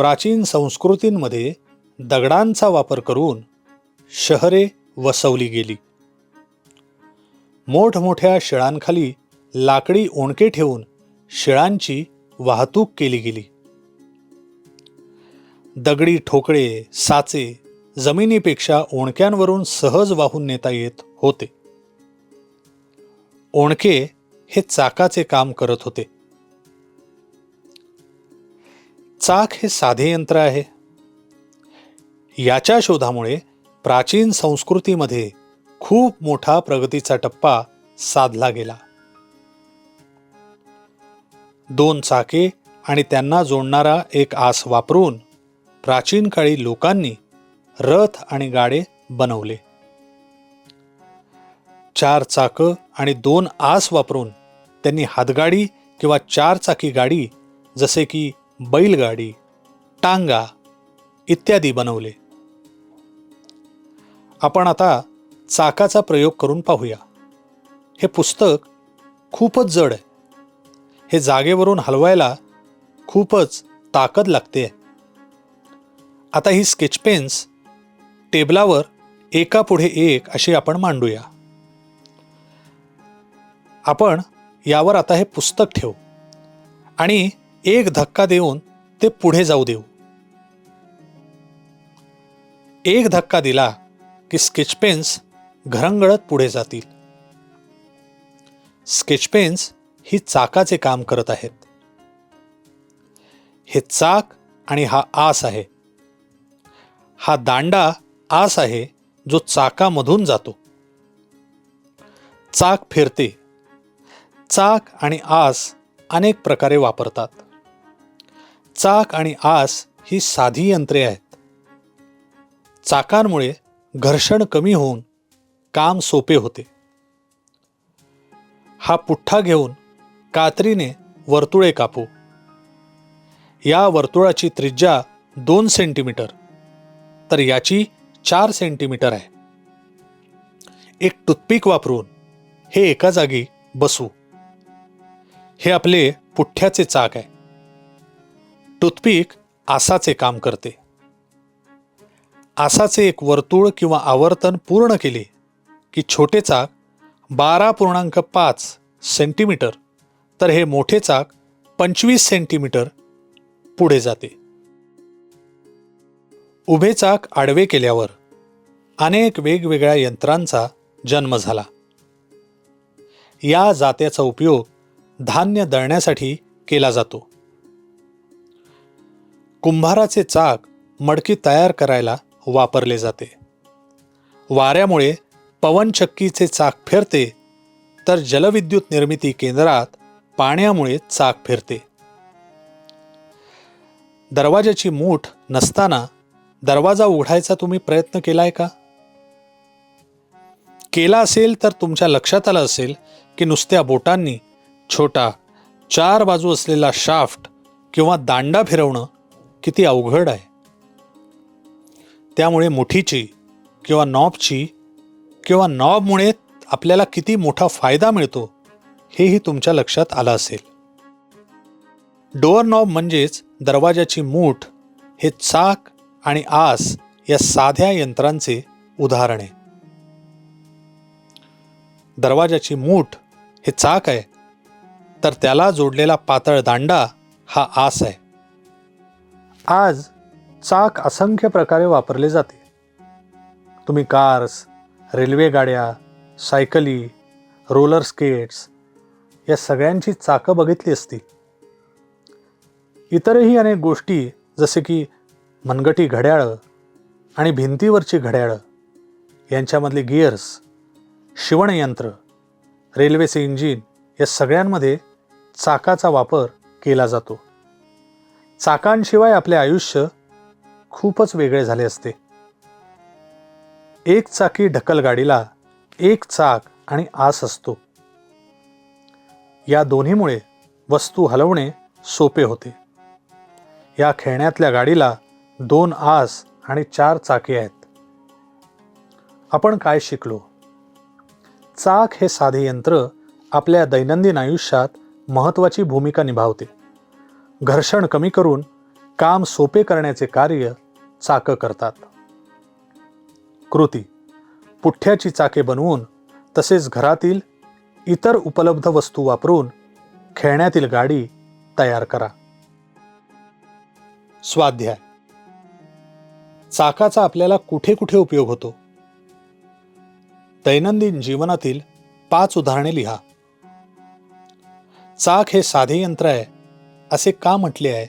प्राचीन संस्कृतींमध्ये दगडांचा वापर करून शहरे वसवली गेली. मोठमोठ्या शिळांखाली लाकडी ओणके ठेवून शिळांची वाहतूक केली गेली. दगडी ठोकळे साचे जमिनीपेक्षा ओणक्यांवरून सहज वाहून नेता येत होते. ओणके हे चाकाचे काम करत होते. चाक हे साधे यंत्र आहे. याच्या शोधामुळे प्राचीन संस्कृतीमध्ये खूप मोठा प्रगतीचा टप्पा साधला गेला. दोन चाके आणि त्यांना जोडणारा एक आस वापरून प्राचीन काळी लोकांनी रथ आणि गाडे बनवले. चार चाकं आणि दोन आस वापरून त्यांनी हातगाडी किंवा चारचाकी गाडी जसे की बैलगाडी टांगा इत्यादी बनवले. आपण आता चाकाचा प्रयोग करून पाहूया. हे पुस्तक खूपच जड आहे. हे जागेवरून हलवायला खूपच ताकद लागते. आता ही स्केच पेन्स टेबलावर एकापुढे एक अशी आपण मांडूया. आपण यावर आता हे पुस्तक ठेवू. आणि एक धक्का देऊन ते पुढे जाऊ देऊ. एक धक्का दिला की स्केच पेन्स घरंगळत पुढे जातील. स्केच पेन्स ही चाकाचे काम करत आहेत. हे चाक आणि हा आस आहे. हा दांडा आस आहे जो चाकामधून जातो. चाक फिरते. चाक आणि आस अनेक प्रकारे वापरतात. चाक आणि आस ही साधी यंत्रे आहेत. चाकांमुळे घर्षण कमी होऊन काम सोपे होते. हा पुठ्ठा घेऊन कात्रीने वर्तुळे कापू. या वर्तुळाची त्रिज्या दोन सेंटीमीटर तर याची चार सेंटीमीटर आहे. एक टूथपिक वापरून हे एका जागी बसू. हे आपले पुठ्ठ्याचे चाक आहे. टूथपिक आसाचे काम करते. आसाचे एक वर्तुळ किंवा आवर्तन पूर्ण केले की छोटे चाक बारा पूर्णांक पाच सेंटीमीटर तर हे मोठे चाक पंचवीस सेंटीमीटर पुढे जाते. उभे चाक आडवे केल्यावर अनेक वेगवेगळ्या यंत्रांचा जन्म झाला. या जात्याचा उपयोग धान्य दळण्यासाठी केला जातो. कुंभाराचे चाक मडकी तयार करायला वापरले जाते. वाऱ्यामुळे पवनचक्कीचे चाक फिरते तर जलविद्युत निर्मिती केंद्रात पाण्यामुळे चाक फिरते. दरवाजाची मूठ नसताना दरवाजा उघडायचा तुम्ही प्रयत्न केलाय का? केला असेल तर तुमच्या लक्षात आलं असेल की नुसत्या बोटांनी छोटा चार बाजू असलेला शाफ्ट किंवा दांडा फिरवणं किती अवघड आहे. त्यामुळे मुठीची किंवा नॉबची किंवा नॉबमुळे आपल्याला किती मोठा फायदा मिळतो हेही तुमच्या लक्षात आलं असेल. डोअर नॉब म्हणजेच दरवाजाची मूठ हे चाक आणि आस या साध्या यंत्रांचे उदाहरण आहे. दरवाजाची मूठ हे चाक आहे तर त्याला जोडलेला पातळ दांडा हा आस आहे. आज चाक असंख्य प्रकारे वापरले जाते. तुम्ही कार्स रेल्वे गाड्या सायकली रोलर स्केट्स या सगळ्यांची चाकं बघितली असतील. इतरही अनेक गोष्टी जसे की मनगटी घड्याळं आणि भिंतीवरची घड्याळं यांच्यामधले गिअर्स शिवणयंत्र रेल्वेचे इंजिन या सगळ्यांमध्ये चाकाचा वापर केला जातो. चाकांशिवाय आपले आयुष्य खूपच वेगळे झाले असते. एक चाकी ढकल गाडीला एक चाक आणि आस असतो. या दोन्हीमुळे वस्तू हलवणे सोपे होते. या खेळण्यातल्या गाडीला दोन आस आणि चार चाके आहेत. आपण काय शिकलो? चाक हे साधे यंत्र आपल्या दैनंदिन आयुष्यात महत्त्वाची भूमिका निभावते. घर्षण कमी करून काम सोपे करण्याचे कार्य चाकं करतात. कृती. पुठ्ठ्याची चाके बनवून तसेच घरातील इतर उपलब्ध वस्तू वापरून खेळण्यातील गाडी तयार करा. स्वाध्याय. चाकाचा आपल्याला कुठे कुठे उपयोग होतो? दैनंदिन जीवनातील पाच उदाहरणे लिहा. चाक हे साधे यंत्र आहे. असे का म्हटले आहे?